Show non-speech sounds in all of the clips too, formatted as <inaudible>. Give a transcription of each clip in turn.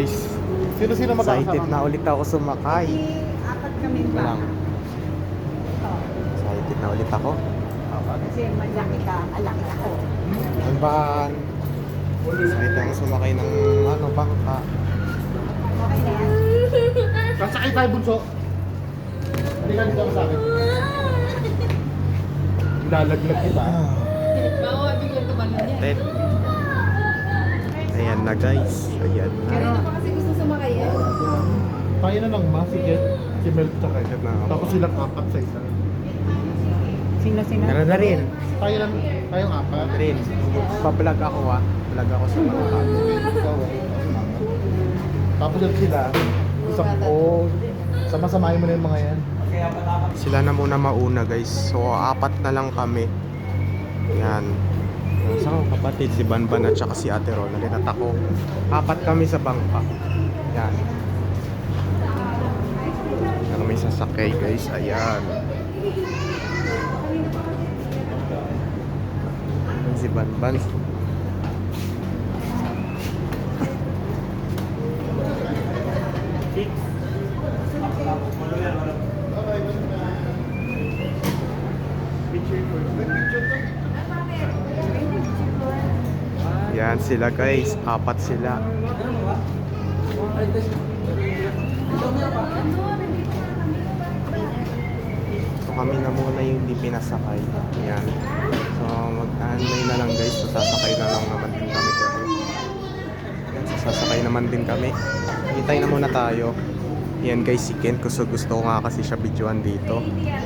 guys. Sino-sino Excited na ulit ako sumakay. apat kami ba? lang. Excited na ulit ako. Kasi malaki ka, malaki ako. Ang bahan. Excited ako sumakay ng ano, bangka. Okay na yan. Sasakay tayo bunso. Halika dito ka sa akin. <laughs> Lalaglag kita. Bawa, biglang tumalon yan. Ayan na guys. Ayan na. Pero pa kasi gusto sumakay yan. Tayo na lang ma, si Jet, si Mel, tsaka Jet na ako. Tapos silang apat sa isa. Sino sino? Meron na rin. Tayo lang, tayong apat. Rin. Pa-vlog ako ah. Vlog ako sa bangka. Ikaw, eh. Tapos yun sila, isang oh, sama-samahin mo na yung mga yan. Sila na muna mauna guys. So apat na lang kami. Yan. Isa kong kapatid, si Banban at saka si Ate Ronald at ako. Apat kami sa bangka. Yan. Yan may sasakay guys. Ayan. Yan Si Banban. Yan sila guys. Apat sila. So kami na muna yung hindi pinasakay. Yan. So mag-aanay na lang guys. So sasakay na lang naman din kami. Yan, so sasakay naman din kami. Hintay na muna tayo. Yan guys si Ken. Gusto, gusto ko nga kasi siya videoan dito. Yan.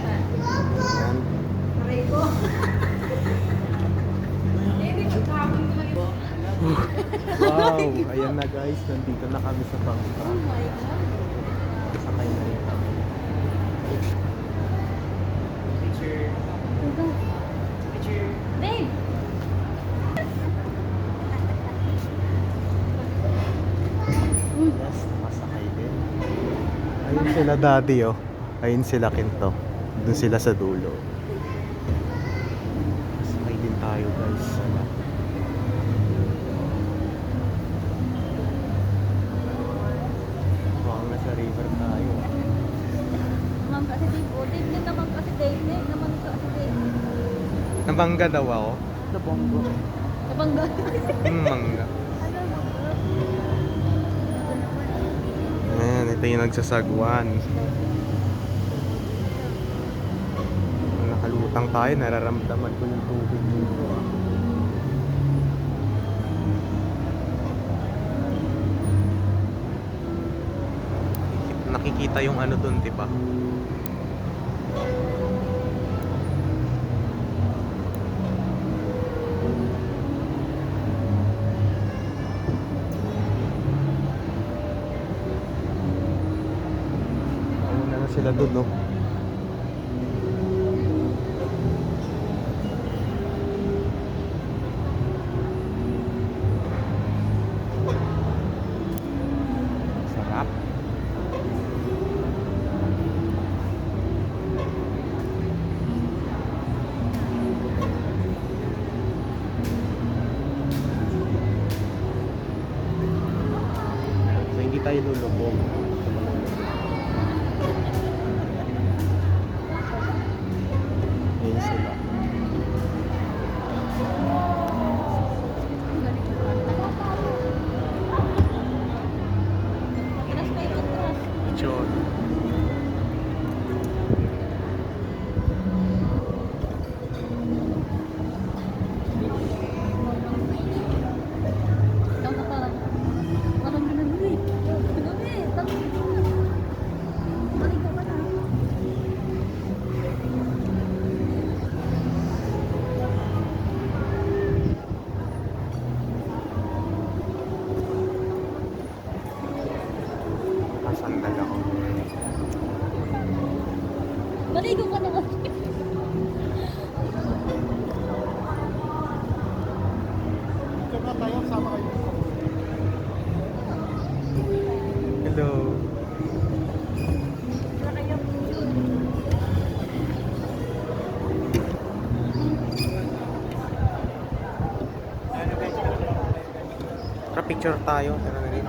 Wow, <laughs> ayan na guys, nandito na kami sa bangka. Sakay na rin kami. Picture. Picture. Babe! Yes, nakasakay din. Ayun sila daddy oh. Ayun sila Kinto. Doon sila sa dulo. Sakay din tayo guys. Sana. Mukhang nasa river tayo. Naman kasi Dave, o Dave din naman kasi Dave, Dave naman kasi Dave. Nabangga daw ako. Nabonggo. Nabangga. Hmm, mangga. Ano? Ayan, ito yung nagsasagwan. Nakalutang tayo, nararamdaman ko yung tubig dito. ah. Nakikita yung ano dun, di ba? Ayun picture tayo. Tara na rin.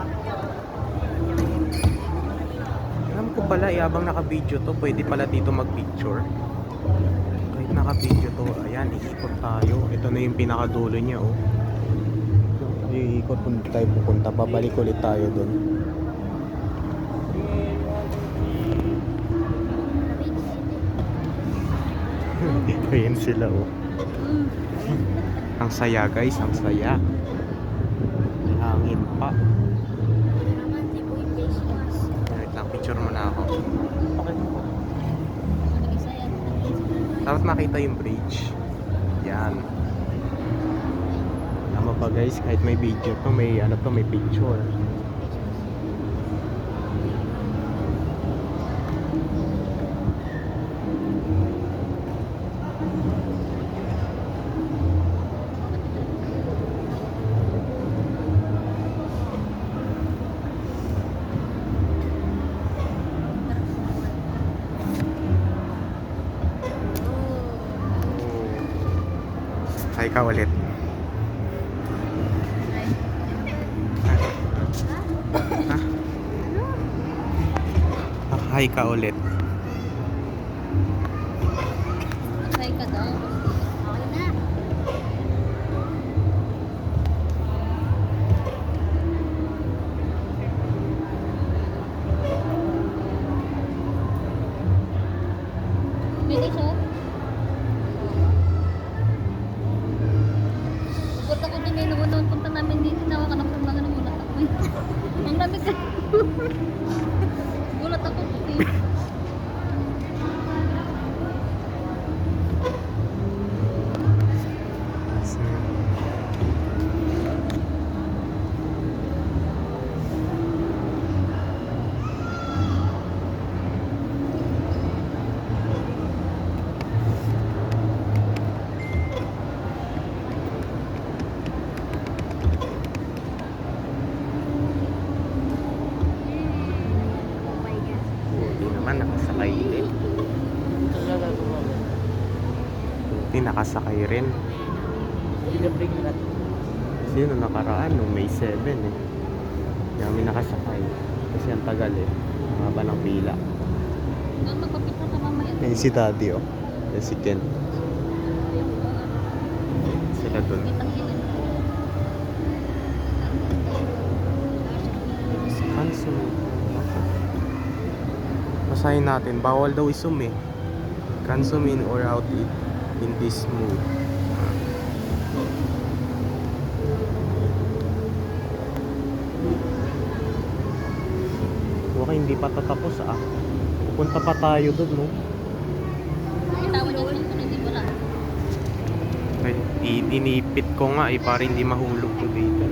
pala, eh, habang naka-video to, pwede pala dito mag-picture. Kahit naka-video to, ayan, iikot tayo. Ito na yung pinakadulo niya, oh. Iikot kung tayo pupunta, babalik ulit tayo doon. <laughs> Ayan sila, oh. Ang saya, guys, ang saya. May hangin pa. Naman si Boy Face Mask. Wait lang, picture mo na ako. Okay po. Ano isa yan? Dapat makita yung bridge. Yan. Tama ba guys? Kahit may video to, may ano to, may picture. Hi ka ulit. Ha? Ah, Hi ka ulit. you. Nakasakay rin. Sino nakaraan nung May 7 eh. Kami nakasakay. Kasi ang tagal eh. Ang haba ng pila. Doon magpapicture ka mamaya. Yan si Daddy oh. Yan si Ken. Sila ilan. Cancel. Basahin natin. Bawal daw isum eh. In or out it in this mood. Baka hindi pa tatapos ah. Pupunta pa tayo doon no. Itawan niya sa ito, hindi wala. Ay, i- inipit ko nga eh para hindi mahulog ko dito.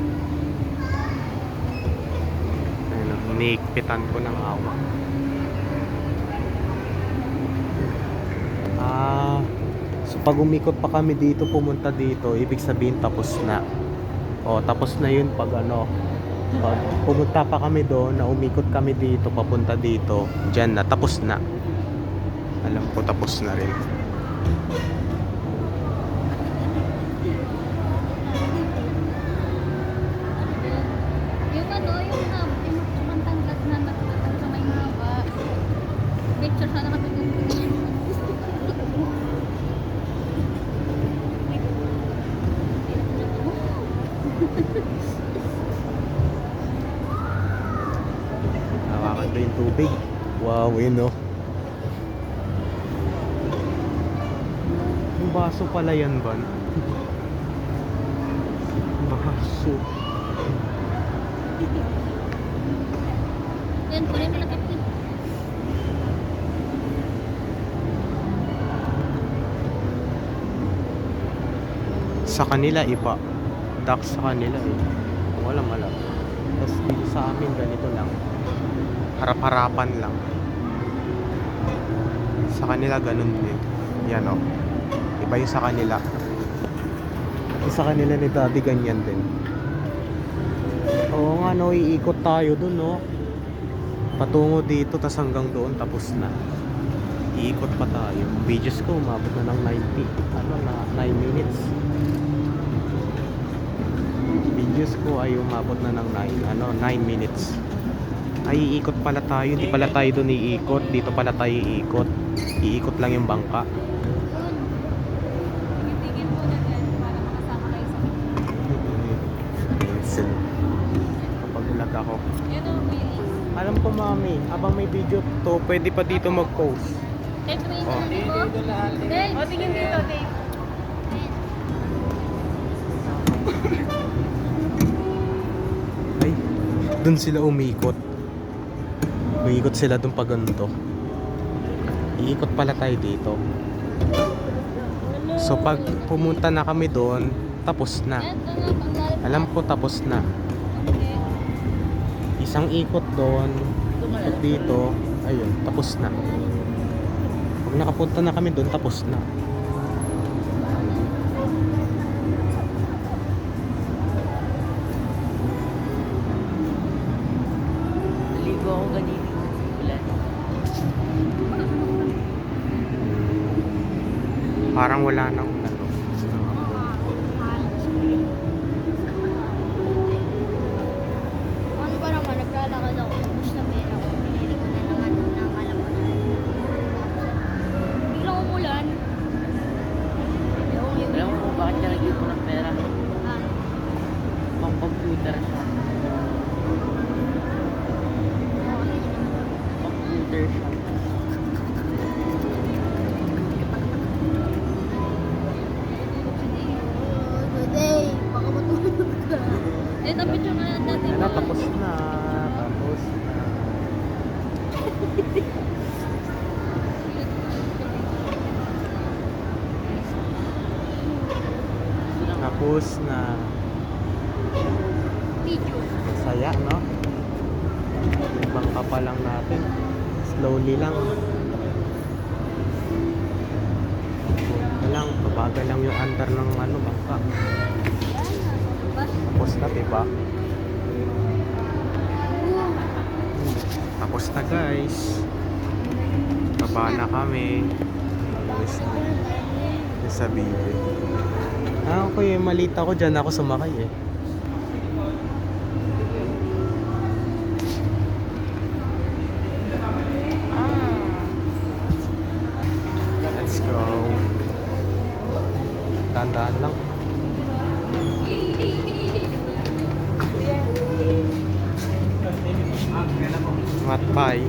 Ayun o, iniikpitan ko ng awa. Ah, pag umikot pa kami dito, pumunta dito, ibig sabihin tapos na. O, tapos na yun pag ano, pag pumunta pa kami doon, na umikot kami dito, papunta dito, dyan na, tapos na. Alam ko tapos na rin. Ano, yung na, yung sobrang tangkat na nakakang sa may haba. Picture sana kami ng Hawakan ko yung tubig. Yun no. Yung baso pala yan, Van. baso. Yan, kunin mo na kapit. Sa kanila, iba. Duck sa kanila eh. Wala mala. Tapos dito sa amin, ganito lang. Harap-harapan lang. Sa kanila, ganun din. Yan o. Iba yung sa kanila. Yung sa kanila ni Daddy, ganyan din. Oo nga, no. Iikot tayo dun, no. Patungo dito, tas hanggang doon, tapos na. Iikot pa tayo. Videos ko, umabot na ng 90. Ano na, 9 minutes. Videos ko ay umabot na ng 9, ano, 9 minutes. Ay, iikot pala tayo. Hindi pala tayo doon iikot. Dito pala tayo iikot. Iikot lang yung bangka. Tingin. Kapag ako. Alam ko mami, habang may video to, pwede pa dito mag-post. Take mo yung Oh. ano ko. Dave. O, tingin dito, Dave. Ay, dun sila umikot. Umikot sila dun pa ganito. Iikot pala tayo dito. So pag pumunta na kami doon, tapos na. Alam ko tapos na. Isang ikot doon, ikot dito, ayun, tapos na. Pag nakapunta na kami doon, tapos na. Parang wala nang ano. Ano ba naman, naglalakad ako. Tapos na pera ko. Pinili ko na naman ng alam ko na. Biglang umulan. Yung, yung, Alam mo kung bakit ka nag-ipon ng pera? ah, Pang computer siya. Computer siya. Today, baka matulog ka. Eh, tapos yung ano dati Ano, tapos na. Tapos na. Tapos na. Video. Saya, no? Yung bangka pa lang natin. Slowly lang. Ito lang, babagal lang yung under ng ano, bangka. Tapos na, diba? Tapos na guys. Baba na kami. Alis na. Sa bibi. Ah, okay. Malita ko dyan. Ako sumakay eh. Tandaan lang. Matpay.